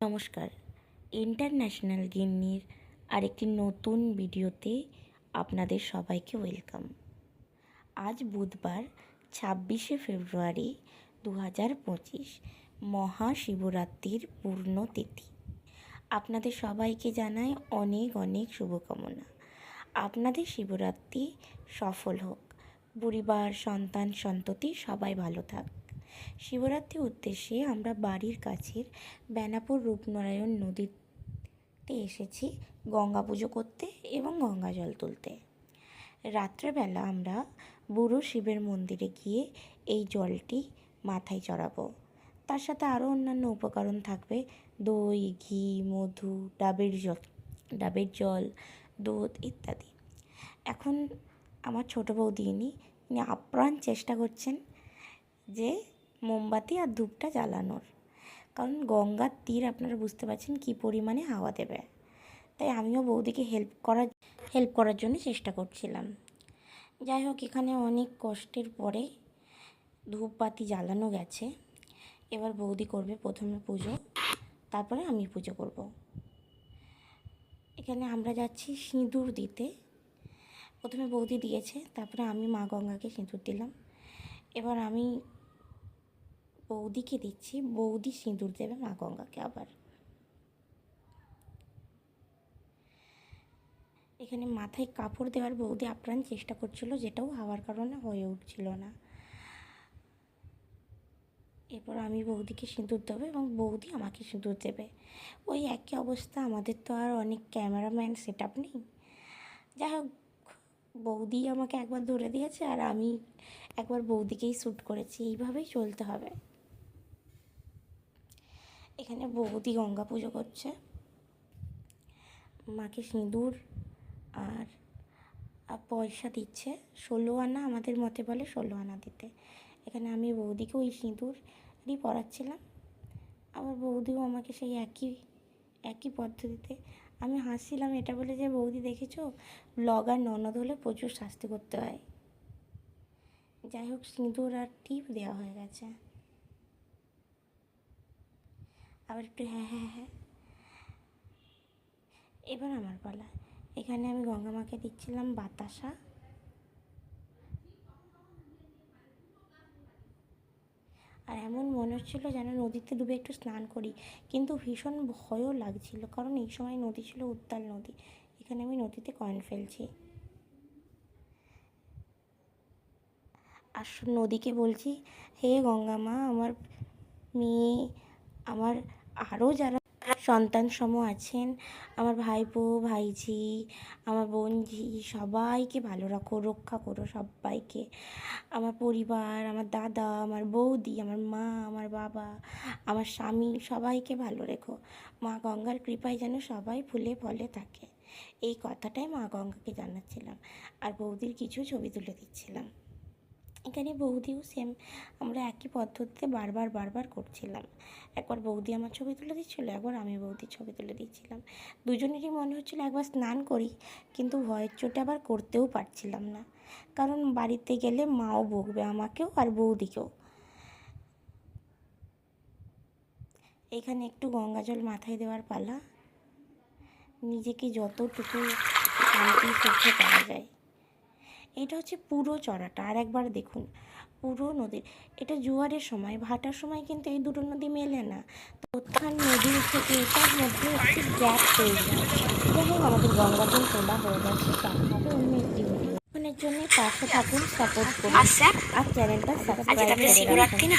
নমস্কার। ইন্টারন্যাশনাল গিন্নির আরেকটি নতুন ভিডিওতে আপনাদের সবাইকে ওয়েলকাম। আজ বুধবার, ছাব্বিশে ফেব্রুয়ারি দু হাজার পঁচিশ, মহাশিবরাত্রির পূর্ণ তিথি। আপনাদের সবাইকে জানাই অনেক অনেক শুভকামনা। আপনাদের শিবরাত্রি সফল হোক। পরিবার, সন্তান, সন্ততি সবাই ভালো থাক। শিবরাত্রির উদ্দেশ্যে আমরা বাড়ির কাছের বেনাপুর রূপনারায়ণ নদীতে এসেছি গঙ্গা পুজো করতে এবং গঙ্গা জল তুলতে। রাত্রেবেলা আমরা বুড়ো শিবের মন্দিরে গিয়ে এই জলটি মাথায় চড়াবো। তার সাথে আরও অন্যান্য উপকরণ থাকবে, দই, ঘি, মধু, ডাবের জল ডাবের জল, দুধ ইত্যাদি। এখন আমার ছোটো বৌদি ইনি ইনি আপ্রাণ চেষ্টা করছেন যে মোমবাতি আর ধূপটা জ্বালানোর। কারণ গঙ্গার তীর আপনারা বুঝতে পারছেন কী পরিমাণে হাওয়া দেবে। তাই আমিও বৌদিকে হেল্প করার হেল্প করার জন্য চেষ্টা করছিলাম। যাই হোক, এখানে অনেক কষ্টের পরে ধূপবাতি জ্বালানো গেছে। এবার বৌদি করবে প্রথমে পুজো, তারপরে আমি পুজো করব। এখানে আমরা যাচ্ছি সিঁদুর দিতে। প্রথমে বৌদি দিয়েছে, তারপরে আমি মা গঙ্গাকে সিঁদুর দিলাম। এবার আমি বৌদিকে দিচ্ছি, বৌদি সিঁদুর দেবে, মা গঙ্গাকে আবার। এখানে মাথায় কাপড় দেওয়ার বৌদি আপ্রাণ চেষ্টা করছিল, যেটাও হাওয়ার কারণে হয়ে উঠছিল না। এরপর আমি বৌদিকে সিঁদুর দেবো এবং বৌদি আমাকে সিঁদুর দেবে। ওই একই অবস্থা, আমাদের তো আর অনেক ক্যামেরাম্যান সেট আপ নেই। যাই হোক, বৌদি আমাকে একবার ধরে দিয়েছে আর আমি একবার বৌদিকেই শ্যুট করেছি, এইভাবেই চলতে হবে। এখানে বৌদি গঙ্গা পুজো করছে, মাকে সিঁদুর আর পয়সা দিচ্ছে। ষোলো আনা আমাদের মতে বলে ষোলো আনা দিতে। এখানে আমি বৌদিকে ওই সিঁদুরই পরাচ্ছিলাম। আবার বৌদিও আমাকে সেই একই একই পদ্ধতিতে আমি হাসছিলাম। এটা বলে যে, বৌদি দেখেছ? ব্লগার ননদ হলে প্রচুর শাস্তি করতে হয়। যাই হোক, সিঁদুর আর টিপ দেওয়া হয়ে গেছে। আবার একটু হ্যাঁ হ্যাঁ হ্যাঁ এবার আমার পালা। এখানে আমি গঙ্গা মাকে দিচ্ছিলাম বাতাসা। আর এমন মনে হচ্ছিল যেন নদীতে ডুবে একটু স্নান করি। কিন্তু ভীষণ ভয়ও লাগছিল, কারণ এই সময় নদী ছিল উত্তাল নদী। এখানে আমি নদীতে কয়েন ফেলছি। আর নদীকে বলছি, হে গঙ্গা মা, আমার মেয়ে, আমার আরও যারা সন্তান সম আছেন, আমার ভাইপো, ভাইঝি, আমার বোনঝি, সবাইকে ভালো রাখো, রক্ষা করো সবাইকে। আমার পরিবার, আমার দাদা, আমার বৌদি, আমার মা, আমার বাবা, আমার স্বামী, সবাইকে ভালো রেখো। মা গঙ্গার কৃপায় যেন সবাই ফুলে ফলে থাকে। এই কথাটাই মা গঙ্গাকে জানাচ্ছিলাম। আর বৌদির কিছু ছবি তুলে দিচ্ছিলাম। এখানে বৌদিও সেম আমরা একই পদ্ধতিতে বারবার বারবার করছিলাম। একবার বৌদি আমার ছবি তুলে দিচ্ছিল, একবার আমি বৌদির ছবি তুলে দিচ্ছিলাম। দুজনেরই মনে হচ্ছিল একবার স্নান করি, কিন্তু ভয়ের চোটে আবার করতেও পারছিলাম না। কারণ বাড়িতে গেলে মাও বকবে আমাকেও আর বৌদিকেও। এখানে একটু গঙ্গা জল মাথায় দেওয়ার পালা। নিজেকে যতটুকু শান্তি, সুখে করা যায়। এটা হচ্ছে পুরো চড়াটা আর একবার দেখুন। পুরো নদীর এটা জোয়ারের সময় ভাটার সময় কিন্তু এই দুটো নদী মেলে না। ওখান নদীর থেকে এটার মধ্যে একটি গ্যাপ হয়ে যায়। যেমন আমাদের গঙ্গাজল তোলা হয়ে গেছে তারপরে অন্য একটি জন্য পাশে থাকুন সাপোর্ট করুন। আর চ্যানেলটা সাবস্ক্রাইব করে রাখুন।